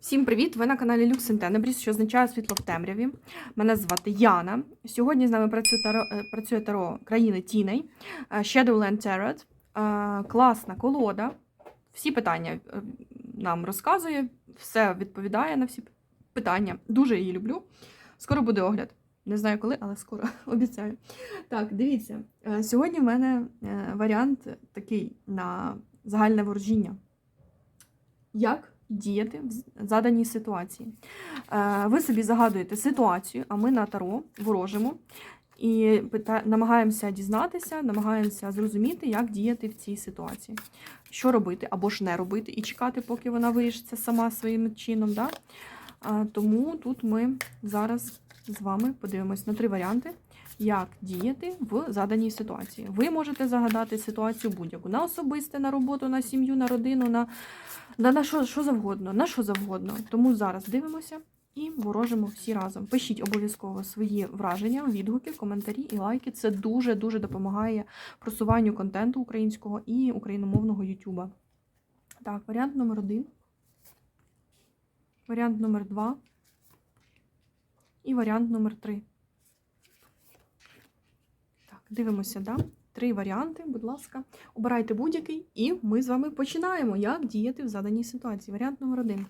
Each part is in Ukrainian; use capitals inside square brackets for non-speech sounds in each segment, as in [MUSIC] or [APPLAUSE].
Всім привіт! Ви на каналі Lux Tenebris, що означає світло в темряві. Мене звати Яна. Сьогодні з нами працює таро, е, працює таро країни Тіней, е, Shadowland Tarot. Е, Класна колода. Всі питання нам розказує, все відповідає на всі питання. Дуже її люблю. Скоро буде огляд. Не знаю коли, але скоро [LAUGHS] обіцяю. Так, дивіться. Сьогодні в мене варіант такий на загальне ворожіння. Як діяти в заданій ситуації? Е, Ви собі загадуєте ситуацію, а ми на таро ворожимо і намагаємося дізнатися, намагаємося зрозуміти, як діяти в цій ситуації. Що робити або ж не робити, і чекати, поки вона вирішиться сама своїм чином. Да? Тому тут ми зараз з вами подивимось на три варіанти, як діяти в заданій ситуації. Ви можете загадати ситуацію будь-яку на особисте, на роботу, на сім'ю, на родину, на, на, на що, що завгодно, на що завгодно. Тому зараз дивимося і ворожимо всі разом. Пишіть обов'язково свої враження, відгуки, коментарі і лайки. Це дуже дуже допомагає просуванню контенту українського і україномовного Ютуба. Так, варіант номер один. Варіант номер два. І варіант номер три. Так, дивимося, да? Три варіанти, будь ласка. Обирайте будь-який, і ми з вами починаємо, як діяти в заданій ситуації. Варіант номер один.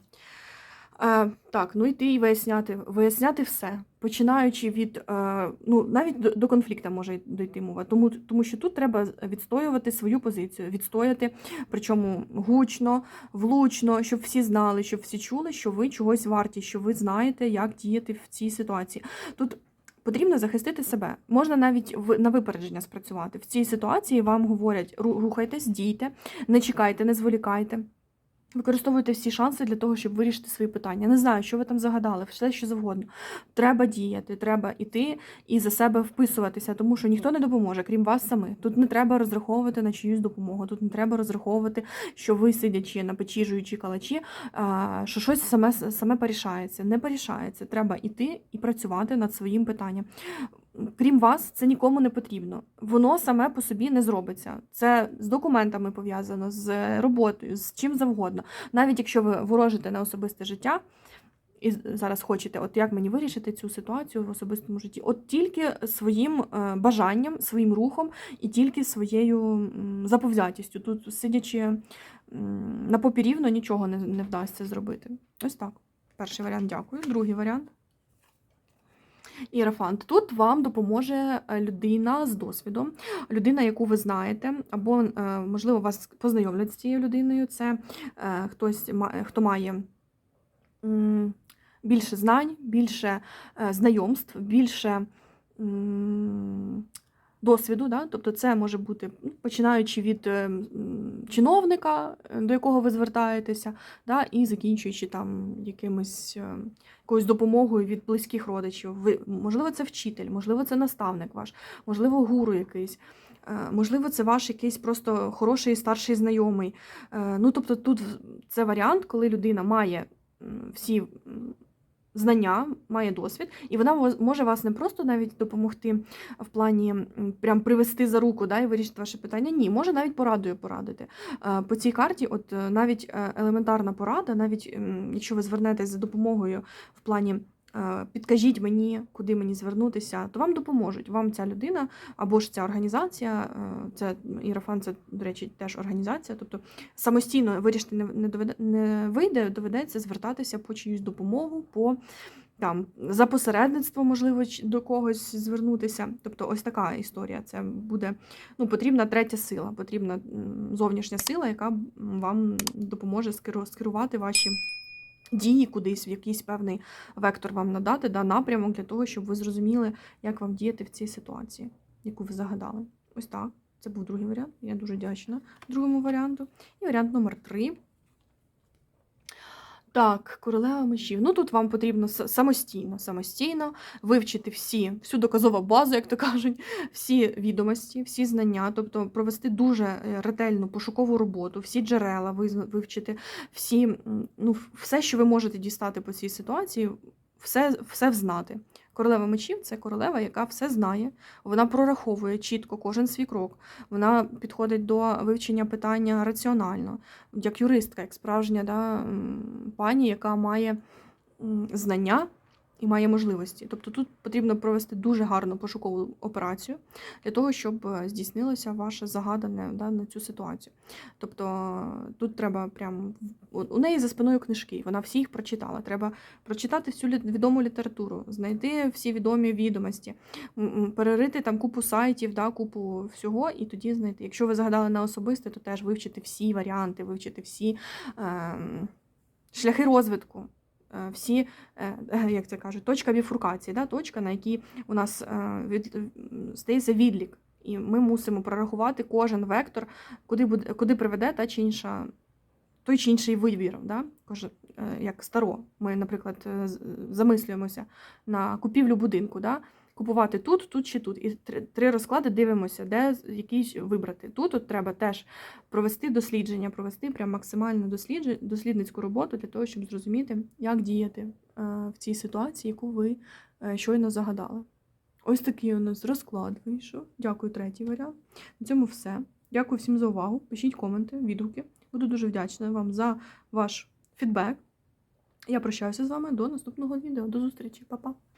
Е, так, ну йти і виясняти, виясняти все, починаючи від е, ну навіть до, до конфлікту може дійти мова. Тому, тому що тут треба відстоювати свою позицію, відстояти, причому гучно, влучно, щоб всі знали, щоб всі чули, що ви чогось варті, що ви знаєте, як діяти в цій ситуації. Тут потрібно захистити себе. Можна навіть на випередження спрацювати. В цій ситуації вам говорять: рухайтесь, дійте, не чекайте, не зволікайте. Використовуйте всі шанси для того, щоб вирішити свої питання. Не знаю, що ви там загадали, все що завгодно. Треба діяти, треба йти і за себе вписуватися, тому що ніхто не допоможе, крім вас самих. Тут не треба розраховувати на чиюсь допомогу. Тут не треба розраховувати, що ви сидячи на печі, жуючи калачі, що щось саме саме порішається. Не порішається. Треба йти і працювати над своїм питанням. Крім вас, це нікому не потрібно. Воно саме по собі не зробиться. Це з документами пов'язано, з роботою, з чим завгодно. Навіть якщо ви ворожите на особисте життя і зараз хочете, от як мені вирішити цю ситуацію в особистому житті, от тільки своїм е, бажанням, своїм рухом і тільки своєю заповзятістю. Тут сидячи на попірівно, нічого не, не вдасться зробити. Ось так. Перший варіант, дякую. Другий варіант. Іерафант. Тут вам допоможе е, людина з досвідом, людина, яку ви знаєте, або, е, можливо, вас познайомлять з цією людиною. Це е, хтось, хто має більше знань, більше знайомств, більше досвіду. Да? Тобто це може бути ну, починаючи від е, чиновника, е, до якого ви звертаєтеся, да? і закінчуючи там якимось. е, якоюсь допомогою від близьких родичів. Ви, можливо, це вчитель, можливо, це наставник ваш, можливо, гуру якийсь. Можливо, це ваш якийсь просто хороший старший знайомий. Ну, тобто, тут це варіант, коли людина має всі знання, має досвід, і вона може вас не просто навіть допомогти в плані прям привести за руку да, і вирішити ваше питання. Ні, може навіть порадою порадити. Е, По цій карті, от е, навіть е, елементарна порада, навіть якщо ви звернетесь за допомогою в плані. Е, Підкажіть мені, куди мені звернутися, то вам допоможуть. Вам ця людина або ж ця організація, е, це Ірафан, це, до речі, теж організація. Тобто самостійно вирішити не, доведе, не вийде, доведеться звертатися по чиюсь допомогу, по там за посередництво, можливо, до когось звернутися. Тобто, ось така історія. Це буде ну, потрібна третя сила, потрібна зовнішня сила, яка вам допоможе скеру- скерувати ваші дії кудись, в якийсь певний вектор вам надати, да, напрямок для того, щоб ви зрозуміли, як вам діяти в цій ситуації, яку ви загадали. Ось так. Це був другий варіант. Я дуже вдячна другому варіанту. І варіант номер три. Так, королева мечів. Ну тут вам потрібно самостійно, самостійно вивчити всі, всю доказову базу, як то кажуть, всі відомості, всі знання, тобто провести дуже е, ретельну пошукову роботу, всі джерела вивчити, всі, ну, все, що ви можете дістати по цій ситуації, все, все взнати. Королева мечів це королева, яка все знає, вона прораховує чітко кожен свій крок. Вона підходить до вивчення питання раціонально, як юристка, як справжня да, пані, яка має знання і має можливості. Тобто тут потрібно провести дуже гарну пошукову операцію для того, щоб е, здійснилося ваше загадане да, на цю ситуацію. Тобто е, тут треба прям у неї за спиною книжки, вона всі їх прочитала. Треба прочитати всю відому літературу, знайти всі відомі відомості, перерити там купу сайтів, да, купу всього, і тоді знайти. Якщо ви загадали на особисте, то теж вивчити всі варіанти, вивчити всі ем, шляхи розвитку. Е, Всі, е, [LAUGHS] як це кажуть, точка біфуркації, да? точка, на якій у нас е, від, стається відлік. І ми мусимо прорахувати кожен вектор, куди, буде, куди приведе та чи інша, той чи інший вибір. Да? Як старо. Ми, наприклад, замислюємося на купівлю будинку. Да? Купувати тут, тут чи тут. І три, розклади дивимося, де якийсь вибрати. Тут от треба теж провести дослідження, провести прям максимальну дослідницьку роботу для того, щоб зрозуміти, як діяти е, в цій ситуації, яку ви е, щойно загадали. Ось такий у нас розклад вийшов. Дякую, третій варіант. На цьому все. Дякую всім за увагу. Пишіть коменти, відгуки. Буду дуже вдячна вам за ваш фідбек. Я прощаюся з вами до наступного відео. До зустрічі, Па-па!